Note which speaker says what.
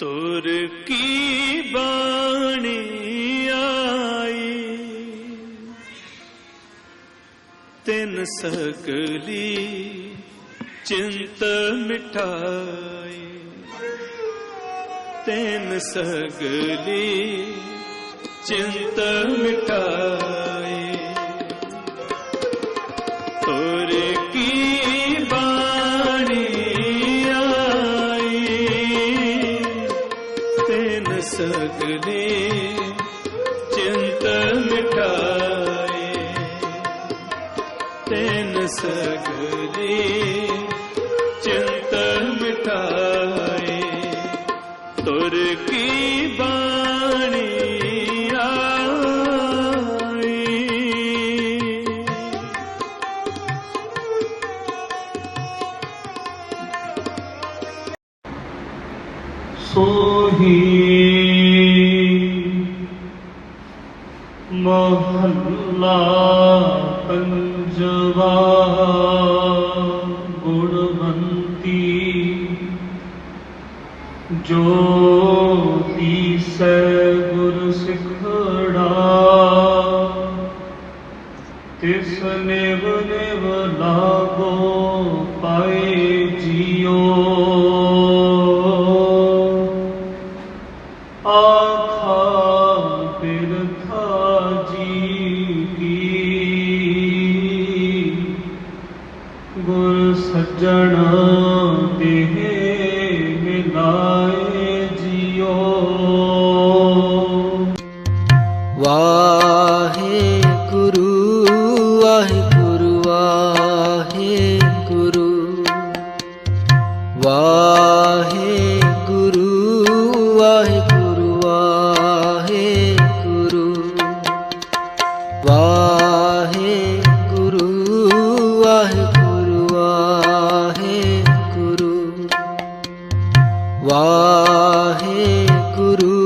Speaker 1: ਤੁਰ ਕੀ ਬਾਣੀ ਆਈ? ਤਿਨ ਸਕਲੀ ਚਿੰਤ ਮਿਟਾਈ ਤਿੰਨ ਸਗਲੀ ਚਿੰਤ ਮਿਟਾਈ ਤੁਰ ਕੀ ਸਗਲੀ ਚਿੰਤ ਮਿਟਾਈ ਤਿਨ ਸਗਲੀ ਚਿੰਤ ਮਿਟਾਈ ਤੁਰ ਕੀ ਬਾ
Speaker 2: ਸੋਹੀ। ਮਹੱਲਾ ਪੰਜਵਾ ਗੁਣਵੰਤੀ। ਜੋ ਤੀਸੈ ਗੁਰ ਸਿਖੜਾ। ਤਿਸ ਨੇ ਨਿਵ ਲਾਗੋ ਪਾਏ ਜੀਓ। ਸੱਜਣਾ ਦੇਹ ਮਿਲਾਏ
Speaker 3: ਜਿਉ ਵਾਹੇ ਗੁਰੂ ਵਾਹ ਵਾਹਿਗੁਰੂ।